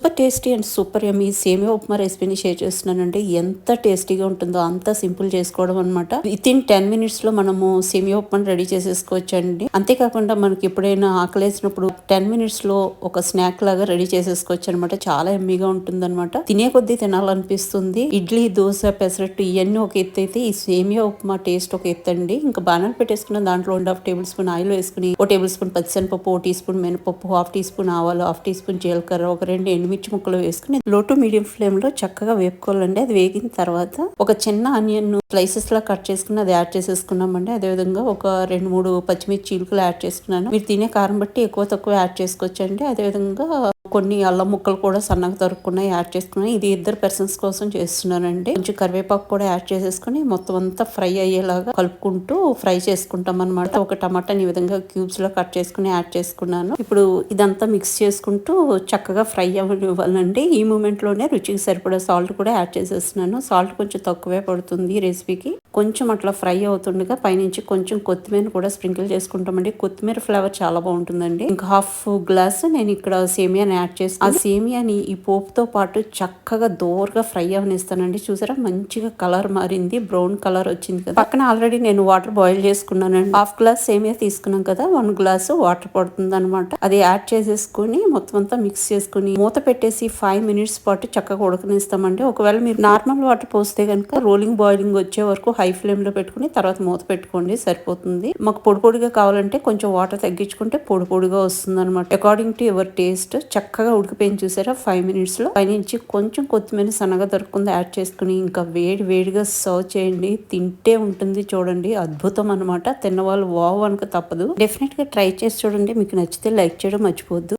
Super tasty and super yummy. Semiya upma రెసిపీని share చేస్తున్నానండి. ఎంత టేస్టీగా ఉంటుందో అంత సింపుల్ చేసుకోవడం అనమాట విత్ ఇన్ టెన్ మినిట్స్లో మనము సేమియా ఉప్మాని రెడీ చేసేసుకోవచ్చు అండి అంతేకాకుండా మనకి ఎప్పుడైనా ఆకలేసినప్పుడు టెన్ మినిట్స్లో ఒక స్నాక్ లాగా రెడీ చేసేసుకోవచ్చు అనమాట చాలా ఎమ్మీగా ఉంటుంది అనమాట తినే కొద్దీ తినాలనిపిస్తుంది. ఇడ్లీ దోశ పెసరట్టు ఇవన్నీ ఒక ఎత్తు అయితే ఈ సేమియా ఉప్మా టేస్ట్ ఒక ఎత్తు అండి ఇంకా బాణాలు పెట్టేసుకున్న దాంట్లో one half tablespoon oil వేసుకుని ఒక టేబుల్ స్పూన్ పచ్చిశనపప్పు ఓ టీ స్పూన్ మినపప్పు హాఫ్ టీ స్పూన్ ఆవాలు హాఫ్ టీ స్పూన్ జీలకర్ర ఒక రెండు ఎండుమిర్చి ముక్కలు వేసుకుని లో టు మీడియం ఫ్లేమ్లో చక్కగా వేపుకోవాలండి. అది వేగిన తర్వాత ఒక చిన్న ఆనియన్ స్లైసెస్ లా కట్ చేసుకుని అది యాడ్ చేసేసుకున్నామండి. అదే విధంగా ఒక రెండు మూడు పచ్చిమిర్చి చీలుకలు యాడ్ చేసుకున్నాను. మీరు తినే కారం బట్టి ఎక్కువ తక్కువ యాడ్ చేసుకోవచ్చండి. అదే విధంగా కొన్ని అల్లం ముక్కలు కూడా సన్నగా తరుక్కున్నాయి యాడ్ చేసుకున్నాయి ఇది ఇద్దరు పర్సన్స్ కోసం చేస్తున్నానండి. కొంచెం కరివేపాకు కూడా యాడ్ చేసేసుకుని మొత్తం అంతా ఫ్రై అయ్యేలాగా కలుపుకుంటూ ఫ్రై చేసుకుంటాం అనమాట ఒక టమాటాని ఈ విధంగా క్యూబ్స్లో కట్ చేసుకుని యాడ్ చేసుకున్నాను. ఇప్పుడు ఇదంతా మిక్స్ చేసుకుంటూ చక్కగా ఫ్రై అవ్వనివ్వాలండి. ఈ మూమెంట్లోనే రుచికి సరిపడా సాల్ట్ కూడా యాడ్ చేసేస్తున్నాను. సాల్ట్ కొంచెం తక్కువే పడుతుంది రెసిపీకి కొంచెం అట్లా ఫ్రై అవుతుండగా పైనుంచి కొంచెం కొత్తిమీర కూడా స్ప్రింకిల్ చేసుకుంటామండి. కొత్తిమీర ఫ్లేవర్ చాలా బాగుంటుందండి. ఇంకా హాఫ్ గ్లాస్ నేను ఇక్కడ సేమియా యాడ్ చేసి ఆ సేమియాని ఈ పోపుతో పాటు చక్కగా దోరగా ఫ్రై అవనిస్తానండి. చూసారా? మంచిగా కలర్ మారింది. బ్రౌన్ కలర్ వచ్చింది కదా. పక్కన ఆల్రెడీ నేను వాటర్ బాయిల్ చేసుకున్నానండి. హాఫ్ గ్లాస్ సేమియా తీసుకున్నాం కదా. వన్ గ్లాస్ వాటర్ పడుతుంది అనమాట అది యాడ్ చేసేసుకుని మొత్తం అంతా మిక్స్ చేసుకుని మూత పెట్టేసి ఫైవ్ మినిట్స్ పాటు చక్కగా ఉడకనిస్తామండి. ఒకవేళ మీరు నార్మల్ వాటర్ పోస్తే కనుక రోలింగ్ బాయిలింగ్ వచ్చే వరకు హై ఫ్లేమ్లో పెట్టుకుని తర్వాత మూత పెట్టుకోండి. సరిపోతుంది. మాకు పొడి పొడిగా కావాలంటే కొంచెం వాటర్ తగ్గించుకుంటే పొడి పొడిగా వస్తుంది అనమాట అకార్డింగ్ టు యువర్ టేస్ట్ చక్కగా ఉడికిపోయింది చూసారా? ఫైవ్ మినిట్స్లో. పైనుంచి కొంచెం కొత్తిమీర సన్నగా దొరుకుతుంది యాడ్ చేసుకుని ఇంకా వేడి వేడిగా సర్వ్ చేయండి. తింటే ఉంటుంది చూడండి. అద్భుతం అనమాట తిన్నవాళ్ళు వావ్ అనుక తప్పదు. డెఫినెట్గా ట్రై చేసి చూడండి. మీకు నచ్చితే లైక్ చేయడం మర్చిపోద్దు